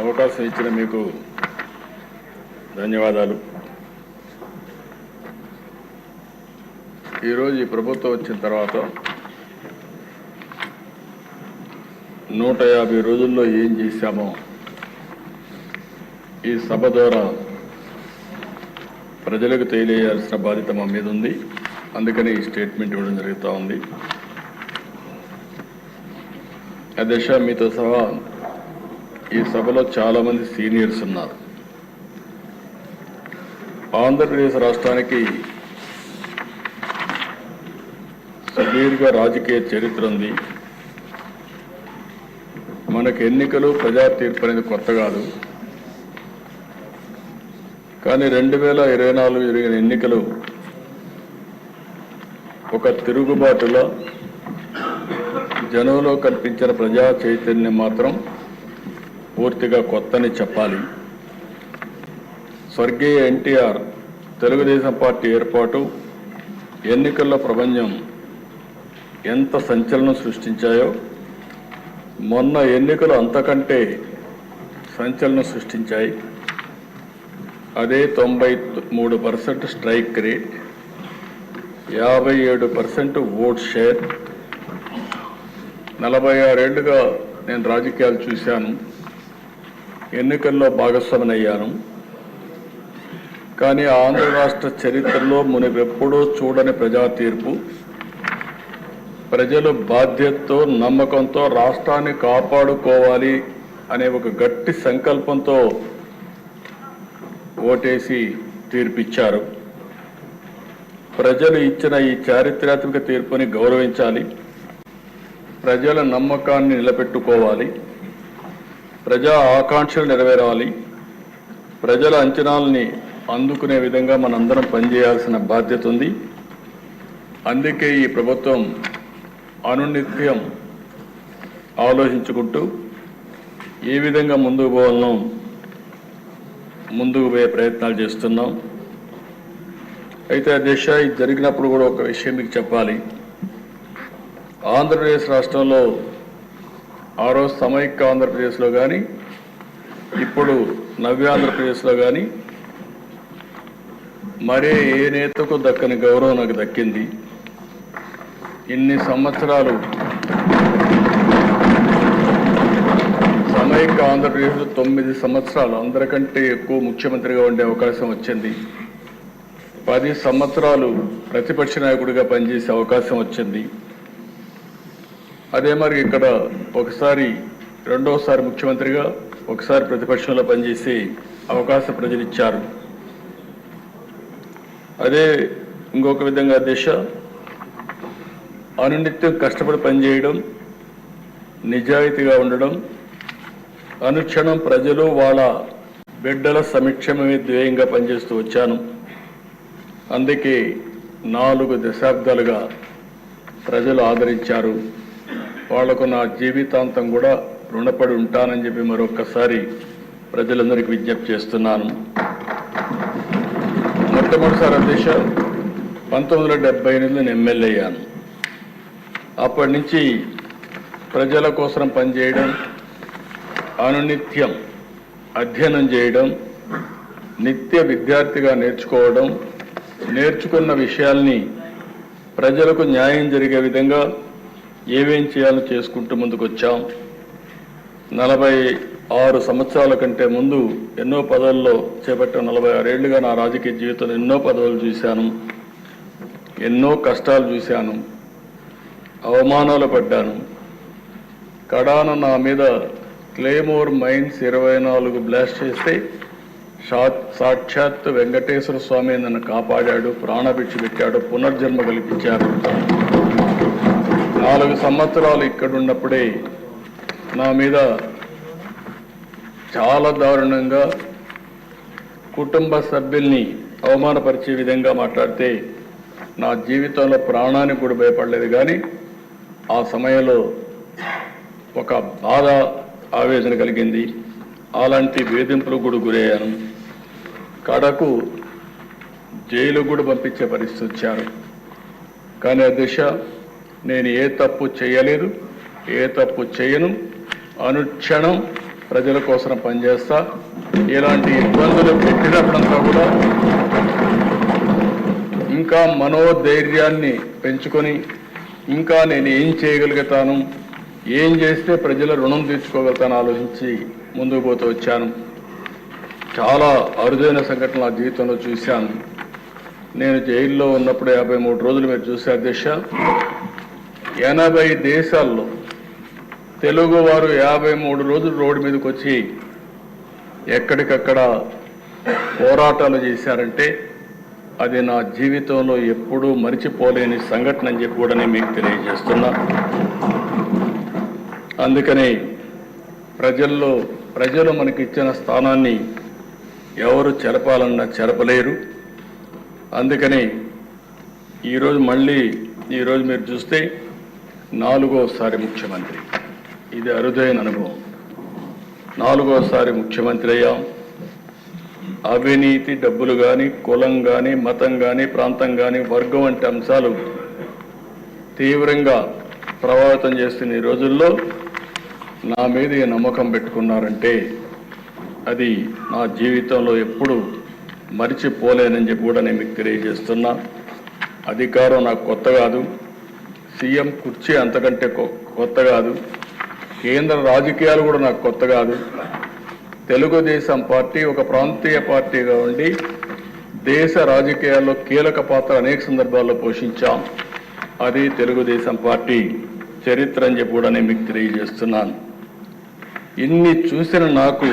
అవకాశం ఇచ్చిన మీకు ధన్యవాదాలు. ఈరోజు ఈ ప్రభుత్వం వచ్చిన తర్వాత నూట యాభై రోజుల్లో ఏం చేశామో ఈ సభ ద్వారా ప్రజలకు తెలియజేయాల్సిన బాధ్యత మా మీద ఉంది. అందుకని ఈ స్టేట్మెంట్ ఇవ్వడం జరుగుతూ ఉంది. అధ్యక్ష మీతో సహా ఈ సభలో చాలామంది సీనియర్స్ ఉన్నారు. ఆంధ్రప్రదేశ్ రాష్ట్రానికి సుదీర్ఘ రాజకీయ చరిత్ర ఉంది. మనకు ఎన్నికలు ప్రజా తీర్పు అనేది కొత్త కాదు. కానీ రెండు వేల ఇరవై నాలుగు జరిగిన ఎన్నికలు ఒక తిరుగుబాటులో జనంలో కనిపించిన ప్రజా చైతన్యం మాత్రం పూర్తిగా కొత్తని చెప్పాలి. స్వర్గీయ ఎన్టీఆర్ తెలుగుదేశం పార్టీ ఏర్పాటు ఎన్నికల్లో ప్రపంచం ఎంత సంచలనం సృష్టించాయో మొన్న ఎన్నికలు అంతకంటే సంచలనం సృష్టించాయి. అదే తొంభై మూడు పర్సెంట్ స్ట్రైక్ రేట్ యాభై ఏడు పర్సెంట్ ఓట్ షేర్. నలభై ఆరేళ్ళుగా నేను రాజకీయాలు చూశాను. ఎన్నికల్లో భాగస్వామినయ్యాను కానీ ఆంధ్ర రాష్ట్ర చరిత్రలో మునిపెప్పుడూ చూడని ప్రజా తీర్పు ప్రజలు బాధ్యతతో నమ్మకంతో రాష్ట్రాన్ని కాపాడుకోవాలి అనే ఒక గట్టి సంకల్పంతో ఓటేసి తీర్పిచ్చారు. ప్రజలు ఇచ్చిన ఈ చారిత్రాత్మక తీర్పుని గౌరవించాలి. ప్రజల నమ్మకాన్ని నిలబెట్టుకోవాలి. ప్రజా ఆకాంక్షలు నెరవేరాలి. ప్రజల అంచనాలని అందుకునే విధంగా మనందరం పనిచేయాల్సిన బాధ్యత ఉంది. అందుకే ఈ ప్రభుత్వం అనునిత్యం ఆలోచించుకుంటూ ఏ విధంగా ముందుకు పోవాలనో ముందుకు పోయే ప్రయత్నాలు చేస్తున్నాం. అయితే ఆ ఇది జరిగినప్పుడు కూడా ఒక విషయం మీకు చెప్పాలి. ఆంధ్రప్రదేశ్ రాష్ట్రంలో ఆ రోజు సమైక్య ఆంధ్రప్రదేశ్లో కానీ ఇప్పుడు నవ్య ఆంధ్రప్రదేశ్లో కానీ మరే ఏ నేతకు దక్కని గౌరవం నాకు దక్కింది? ఇన్ని సంవత్సరాలు సమైక్య ఆంధ్రప్రదేశ్లో తొమ్మిది సంవత్సరాలు అందరికంటే ఎక్కువ ముఖ్యమంత్రిగా ఉండే అవకాశం వచ్చింది. పది సంవత్సరాలు ప్రతిపక్ష నాయకుడిగా పనిచేసే అవకాశం వచ్చింది. అదే మరి ఇక్కడ ఒకసారి రెండోసారి ముఖ్యమంత్రిగా ఒకసారి ప్రతిపక్షంలో పనిచేసే అవకాశం ప్రజలు ఇచ్చారు అదే ఇంకొక విధంగా దిశ అనునిత్యం కష్టపడి పనిచేయడం నిజాయితీగా ఉండడం అనుక్షణం ప్రజలు వాళ్ళ బిడ్డల సమక్షమే ధ్యేయంగా పనిచేస్తూ వచ్చాను. అందుకే నాలుగు దశాబ్దాలుగా ప్రజలు ఆదరించారు. వాళ్ళకు నా జీవితాంతం కూడా రుణపడి ఉంటానని చెప్పి మరొక్కసారి ప్రజలందరికీ విజ్ఞప్తి చేస్తున్నాను. మొట్టమొదటిసారి అధ్యక్ష పంతొమ్మిది వందల డెబ్బై ఎనిమిదిలో నేను ఎమ్మెల్యే అయ్యాను. అప్పటి నుంచి ప్రజల కోసం పనిచేయడం అనునిత్యం అధ్యయనం చేయడం నిత్య విద్యార్థిగా నేర్చుకోవడం నేర్చుకున్న విషయాల్ని ప్రజలకు న్యాయం జరిగే విధంగా ఏమేం చేయాలో చేసుకుంటూ ముందుకు వచ్చాం నలభై ఆరు సంవత్సరాల కంటే ముందు ఎన్నో పదవుల్లో చేపట్టిన నలభై ఆరేళ్ళుగా నా రాజకీయ జీవితంలో ఎన్నో పదవులు చూశాను. ఎన్నో కష్టాలు చూశాను. అవమానాలు పడ్డాను. కడాన నా మీద క్లేమోర్ మైన్స్ ఇరవై నాలుగు బ్లాస్ట్ చేస్తే సాక్షాత్ వెంకటేశ్వర స్వామి నన్ను కాపాడాడు ప్రాణభిక్ష పెట్టాడు పునర్జన్మ కల్పించాడు. నాలుగు సంవత్సరాలు ఇక్కడున్నప్పుడే నా మీద చాలా దారుణంగా కుటుంబ సభ్యుల్ని అవమానపరిచే విధంగా మాట్లాడితే నా జీవితంలో ప్రాణానికి కూడా భయపడలేదు. కానీ ఆ సమయంలో ఒక బాధ ఆవేదన కలిగింది. అలాంటి వేధింపులకు కూడా గురయ్యాను. కడకు జైలు కూడా పంపించే పరిస్థితి వచ్చారు. కానీ ఆ దిశ నేను ఏ తప్పు చేయలేదు ఏ తప్పు చేయను. అనుక్షణం ప్రజల కోసం పనిచేస్తా. ఇలాంటి ఇబ్బందులు పెట్టినప్పుడంతా కూడా ఇంకా మనోధైర్యాన్ని పెంచుకొని ఇంకా నేను ఏం చేయగలుగుతాను ఏం చేస్తే ప్రజల రుణం తీర్చుకోగలుగుతాను ఆలోచించి ముందుకు పోతూ వచ్చాను. చాలా అరుదైన సంఘటన నా జీవితంలో చూశాను. నేను జైల్లో ఉన్నప్పుడు యాభై మూడు రోజులు మీరు చూసే అధ్యక్ష ఎనభై దేశాల్లో తెలుగువారు యాభై మూడు రోజులు రోడ్డు మీదకి వచ్చి ఎక్కడికక్కడ పోరాటాలు చేశారంటే అది నా జీవితంలో ఎప్పుడూ మరిచిపోలేని సంఘటన అని చెప్పి కూడా నేను మీకు తెలియజేస్తున్నా. అందుకని ప్రజల్లో ప్రజలు మనకి ఇచ్చిన స్థానాన్ని ఎవరు చెరపాలన్నా చెరపలేరు. అందుకని ఈరోజు మళ్ళీ ఈరోజు మీరు చూస్తే నాలుగోసారి ముఖ్యమంత్రి. ఇది అరుదైన అనుభవం. నాలుగోసారి ముఖ్యమంత్రి అయ్యాం అవినీతి డబ్బులు కానీ కులం కానీ మతం కానీ ప్రాంతం కానీ వర్గం వంటి అంశాలు తీవ్రంగా ప్రభావితం చేస్తున్న ఈ రోజుల్లో నా మీద నమ్మకం పెట్టుకున్నారంటే అది నా జీవితంలో ఎప్పుడు మరిచిపోలేనని చెప్పి కూడా నేను మీకు తెలియజేస్తున్నా. అధికారం నాకు కొత్త కాదు. సీఎం కుర్చీ అంతకంటే కొ- కొత్త కాదు. కేంద్ర రాజకీయాలు కూడా నాకు కొత్త కాదు. తెలుగుదేశం పార్టీ ఒక ప్రాంతీయ పార్టీగా ఉండి దేశ రాజకీయాల్లో కీలక పాత్ర అనేక సందర్భాల్లో పోషించాం. అది తెలుగుదేశం పార్టీ చరిత్ర అని చెప్పి కూడా నేను మీకు తెలియజేస్తున్నాను. ఇన్ని చూసిన నాకు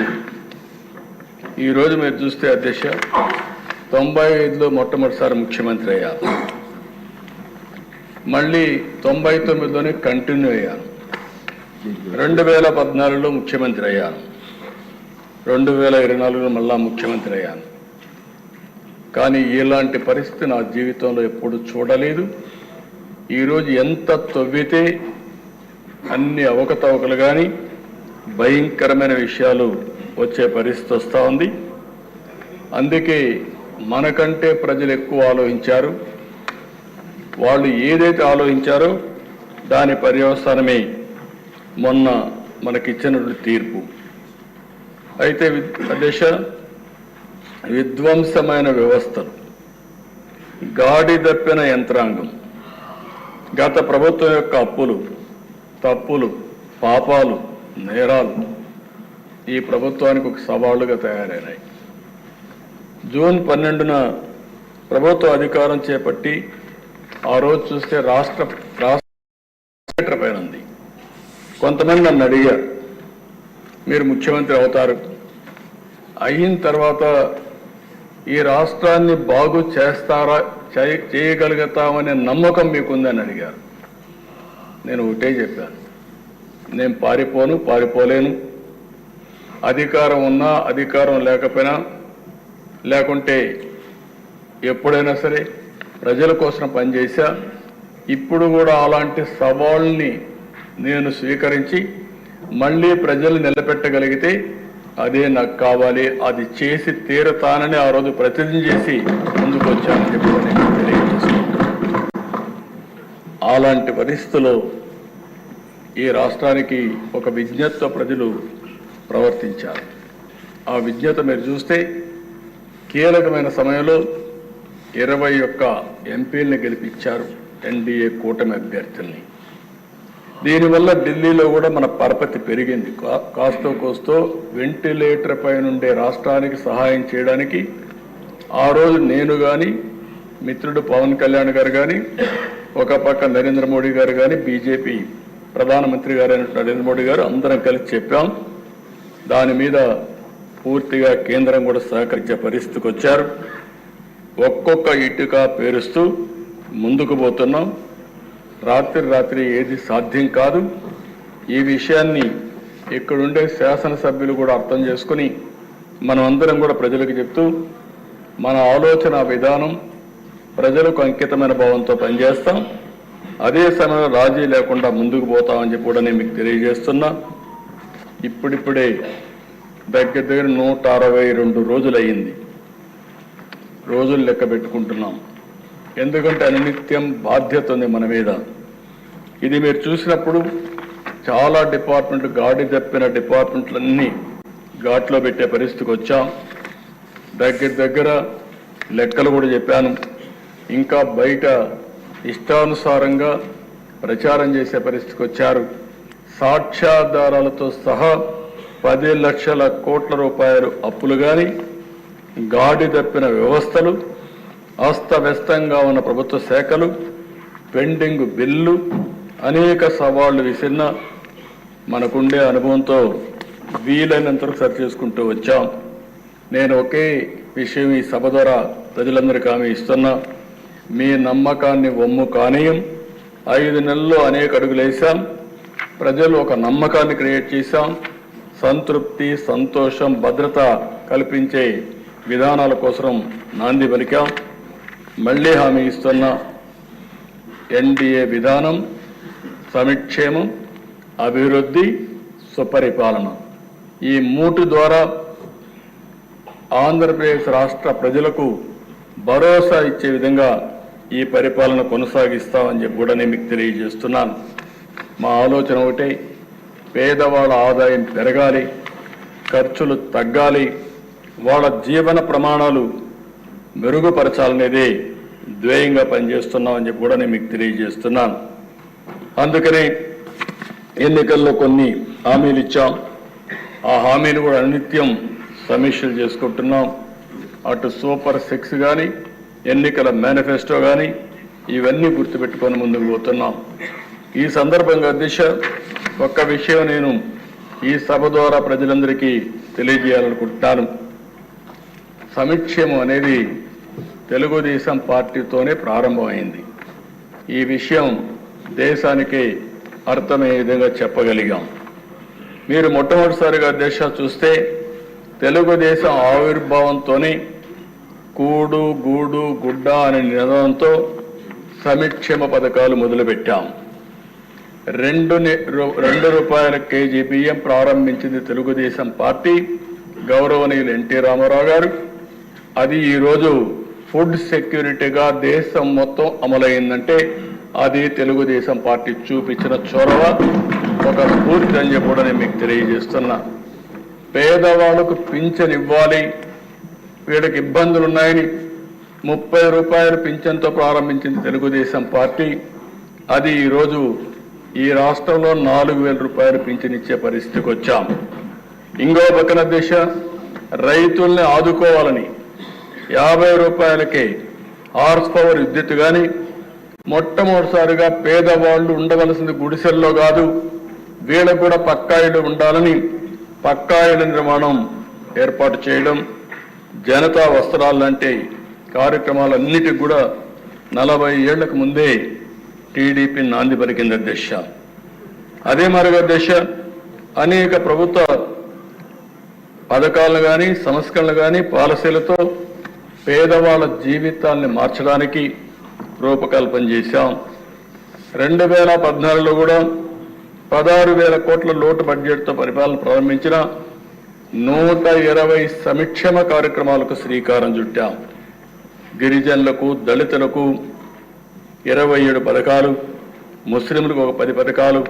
ఈరోజు మీరు చూస్తే అధ్యక్ష తొంభై ఐదులో మొట్టమొదటిసారి ముఖ్యమంత్రి అయ్యారు. మళ్ళీ తొంభై తొమ్మిదిలోనే కంటిన్యూ అయ్యాను. రెండు వేల పద్నాలుగులో ముఖ్యమంత్రి అయ్యాను. రెండు వేల ఇరవై నాలుగులో మళ్ళా ముఖ్యమంత్రి అయ్యాను. కానీ ఇలాంటి పరిస్థితి నా జీవితంలో ఎప్పుడు చూడలేదు. ఈరోజు ఎంత తవ్వితే అన్ని అవకతవకలు కానీ భయంకరమైన విషయాలు వచ్చే పరిస్థితి వస్తూ ఉంది. అందుకే మనకంటే ప్రజలు ఎక్కువ ఆలోచించారు. వాళ్ళు ఏదైతే ఆలోచించారో దాని పర్యవసానమే మొన్న మనకిచ్చినటువంటి తీర్పు. అయితే వి- విధ్వంసమైన వ్యవస్థలు గాడి దప్పిన యంత్రాంగం గత ప్రభుత్వం యొక్క అప్పులు తప్పులు పాపాలు నేరాలు ఈ ప్రభుత్వానికి ఒక సవాళ్ళుగా తయారైనాయి. జూన్ పన్నెండున ప్రభుత్వ అధికారం చేపట్టి ఆ రోజు చూస్తే రాష్ట్ర రాష్ట్ర పైన ఉంది. కొంతమంది నన్ను అడిగారు మీరు ముఖ్యమంత్రి అవుతారు. అయిన తర్వాత ఈ రాష్ట్రాన్ని బాగు చేస్తారా చేయ- చేయగలుగుతామనే నమ్మకం మీకుందని అడిగారు. నేను ఒకటే చెప్పాను నేను పారిపోను పారిపోలేను. అధికారం ఉన్నా అధికారం లేకపోయినా లేకుంటే ఎప్పుడైనా సరే ప్రజల కోసం పనిచేశా. ఇప్పుడు కూడా అలాంటి సవాళ్ళని నేను స్వీకరించి మళ్ళీ ప్రజలు నిలబెట్టగలిగితే అదే నాకు కావాలి. అది చేసి తీరతానని ఆ రోజు ప్రతిజ్ఞ చేసి ముందుకు వచ్చానని చెప్పి నేను అలాంటి పరిస్థితుల్లో ఈ రాష్ట్రానికి ఒక విజ్ఞత్వ ప్రజలు ప్రవర్తించారు. ఆ విజ్ఞత మీరు చూస్తే కీలకమైన సమయంలో ఇరవై ఒక్క ఎంపీల్ని గెలిపించారు ఎన్డీఏ కూటమి అభ్యర్థుల్ని. దీనివల్ల ఢిల్లీలో కూడా మన పరపతి పెరిగింది. కా- కాస్తో కోస్తో వెంటిలేటర్ పై నుండే రాష్ట్రానికి సహాయం చేయడానికి ఆ రోజు నేను కానీ మిత్రుడు పవన్ కళ్యాణ్ గారు కానీ ఒక పక్క నరేంద్ర మోడీ గారు కానీ బీజేపీ ప్రధానమంత్రి గారు నరేంద్ర మోడీ గారు అందరం కలిసి చెప్పాం. దాని మీద పూర్తిగా కేంద్రం కూడా సహకరించే పరిస్థితికి వచ్చారు. ఒక్కొక్క ఇటుక పేరుస్తూ ముందుకు పోతున్నాం. రాత్రి రాత్రి ఏది సాధ్యం కాదు. ఈ విషయాన్ని ఇక్కడుండే శాసనసభ్యులు కూడా అర్థం చేసుకుని మనమందరం కూడా ప్రజలకు చెప్తూ మన ఆలోచన విధానం ప్రజలకు అంకితమైన భావంతో పనిచేస్తాం. అదే సమయంలో రాజీ లేకుండా ముందుకు పోతామని చెప్పి కూడా నేను మీకు తెలియజేస్తున్నా. ఇప్పుడిప్పుడే దగ్గర దగ్గర నూట అరవై రెండు రోజులయ్యింది. రోజులు లెక్క పెట్టుకుంటున్నాం. ఎందుకంటే అనునిత్యం బాధ్యత ఉంది మన మీద. ఇది మీరు చూసినప్పుడు చాలా డిపార్ట్మెంట్ గాడి తప్పిన డిపార్ట్మెంట్లన్నీ ఘాట్లో పెట్టే పరిస్థితికి వచ్చాం. దగ్గర దగ్గర లెక్కలు కూడా చెప్పాను. ఇంకా బయట ఇష్టానుసారంగా ప్రచారం చేసే పరిస్థితికి వచ్చారు. సాక్ష్యాధారాలతో సహా పది లక్షల కోట్ల రూపాయలు అప్పులు కానీ గాడి తప్పిన వ్యవస్థలు అస్తవ్యస్తంగా ఉన్న ప్రభుత్వ శాఖలు పెండింగ్ బిల్లు అనేక సవాళ్ళు విసిరిన మనకుండే అనుభవంతో వీలైనంతవరకు సరి చేసుకుంటూ వచ్చాం. నేను ఒకే విషయం ఈ సభ ద్వారా ప్రజలందరికీ హామీ ఇస్తున్నా. మీ నమ్మకాన్ని వమ్ము కానీయం. ఐదు నెలల్లో అనేక అడుగులు వేసాం ప్రజలు ఒక నమ్మకాన్ని క్రియేట్ చేశాం. సంతృప్తి సంతోషం భద్రత కల్పించే విధానాల కోసం నాంది పలికాం. మళ్ళీ హామీ ఇస్తున్న ఎన్డీఏ విధానం సమిక్షేమం అభివృద్ధి సుపరిపాలన. ఈ మూటు ద్వారా ఆంధ్రప్రదేశ్ రాష్ట్ర ప్రజలకు భరోసా ఇచ్చే విధంగా ఈ పరిపాలన కొనసాగిస్తామని చెప్పి కూడా నేను మీకు తెలియజేస్తున్నాను. మా ఆలోచన ఒకటే పేదవాళ్ళ ఆదాయం పెరగాలి ఖర్చులు తగ్గాలి వాళ్ళ జీవన ప్రమాణాలు మెరుగుపరచాలనేదే ధ్యేయంగా పనిచేస్తున్నామని చెప్పి కూడా నేను మీకు తెలియజేస్తున్నాను. అందుకనే ఎన్నికల్లో కొన్ని హామీలు ఇచ్చాం. ఆ హామీలు కూడా అనిత్యం సమీక్షలు చేసుకుంటున్నాం. అటు సూపర్ సిక్స్ కానీ ఎన్నికల మేనిఫెస్టో కానీ ఇవన్నీ గుర్తుపెట్టుకొని ముందుకు పోతున్నాం. ఈ సందర్భంగా దిశ ఒక్క విషయం నేను ఈ సభ ద్వారా ప్రజలందరికీ తెలియజేయాలనుకుంటున్నాను. సమిక్షేమం అనేది తెలుగుదేశం పార్టీతోనే ప్రారంభమైంది. ఈ విషయం దేశానికి అర్థమయ్యే విధంగా చెప్పగలిగాం. మీరు మొట్టమొదటిసారిగా దేశ చూస్తే తెలుగుదేశం ఆవిర్భావంతోనే కూడు గూడు గుడ్డ అనే నినాదంతో సమిక్షేమ పథకాలు మొదలుపెట్టాం. రెండు రెండు రూపాయల కేజీ బియ్యం ప్రారంభించింది తెలుగుదేశం పార్టీ గౌరవనీయులు ఎన్టీ రామారావు గారు. అది ఈరోజు ఫుడ్ సెక్యూరిటీగా దేశం మొత్తం అమలైందంటే అది తెలుగుదేశం పార్టీ చూపించిన చొరవ ఒక స్ఫూర్తి అని చెప్పి నేను మీకు తెలియజేస్తున్నా. పేదవాళ్ళకు పింఛన్ ఇవ్వాలి. వీళ్ళకి ఇబ్బందులు ఉన్నాయని ముప్పై రూపాయలు పింఛన్తో ప్రారంభించింది తెలుగుదేశం పార్టీ. అది ఈరోజు ఈ రాష్ట్రంలో నాలుగు వేల రూపాయలు పింఛన్ ఇచ్చే పరిస్థితికి వచ్చాం. ఇంకో పక్కన దిశ రైతుల్ని ఆదుకోవాలని యాభై రూపాయలకే హార్స్ పవర్ విద్యుత్ కానీ మొట్టమొదటిసారిగా పేదవాళ్ళు ఉండవలసింది గుడిసెల్లో కాదు వీళ్ళకు కూడా పక్కా ఇళ్ళు ఉండాలని పక్కా ఇళ్ళ నిర్మాణం ఏర్పాటు చేయడం జనతా వస్త్రాలు లాంటి కార్యక్రమాలన్నిటికి కూడా నలభై ఏళ్ళకు ముందే టీడీపీ నాంది పలికింది అధ్యక్ష. అదే మరుగా అధ్యక్ష అనేక ప్రభుత్వ పథకాలను కానీ సంస్కరణలు కానీ పాలసీలతో పేదవాళ్ళ జీవితాల్ని మార్చడానికి రూపకల్పన చేశాం. రెండు వేల పద్నాలుగులో కూడా పదహారు వేల కోట్ల లోటు బడ్జెట్తో పరిపాలన ప్రారంభించిన నూట ఇరవై సంక్షేమ కార్యక్రమాలకు శ్రీకారం చుట్టాం. గిరిజనులకు దళితులకు ఇరవై ఏడు పథకాలు ముస్లింలకు ఒక పది పథకాలు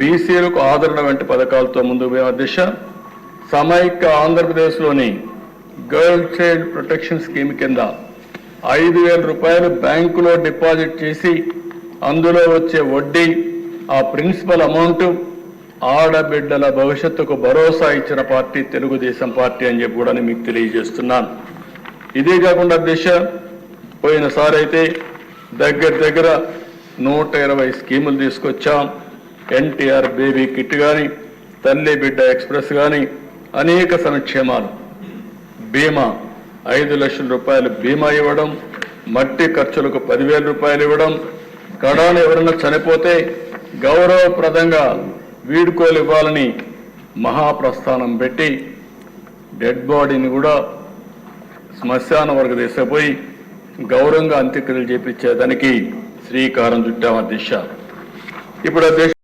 బీసీలకు ఆదరణ వంటి పథకాలతో ముందుకు పోయిన దిశ సమైక్య ఆంధ్రప్రదేశ్లోని గర్ల్ చైల్డ్ ప్రొటెక్షన్ స్కీమ్ కింద ఐదు వేల రూపాయలు బ్యాంకులో డిపాజిట్ చేసి అందులో వచ్చే వడ్డీ ఆ ప్రిన్సిపల్ అమౌంట్ ఆడబిడ్డల భవిష్యత్తుకు భరోసా ఇచ్చిన పార్టీ తెలుగుదేశం పార్టీ అని చెప్పి కూడా మీకు తెలియజేస్తున్నాను. ఇదే కాకుండా దిశ పోయినసారి అయితే దగ్గర దగ్గర నూట ఇరవై స్కీములు తీసుకొచ్చాం. ఎన్టీఆర్ బేబీ కిట్ కానీ తల్లి బిడ్డ ఎక్స్ప్రెస్ కానీ అనేక సంక్షేమాలు. బీమా. ఐదు లక్షల రూపాయలు బీమా ఇవ్వడం మట్టి ఖర్చులకు పదివేల రూపాయలు ఇవ్వడం కడాను ఎవరైనా చనిపోతే గౌరవప్రదంగా వీడుకోలు ఇవ్వాలని మహాప్రస్థానం పెట్టి డెడ్ బాడీని కూడా శ్మశాన వరకు తీసుకుపోయి గౌరవంగా అంత్యక్రియలు చేపించేదానికి శ్రీకారం చుట్టాం ఆ దిశ. ఇప్పుడు ఆ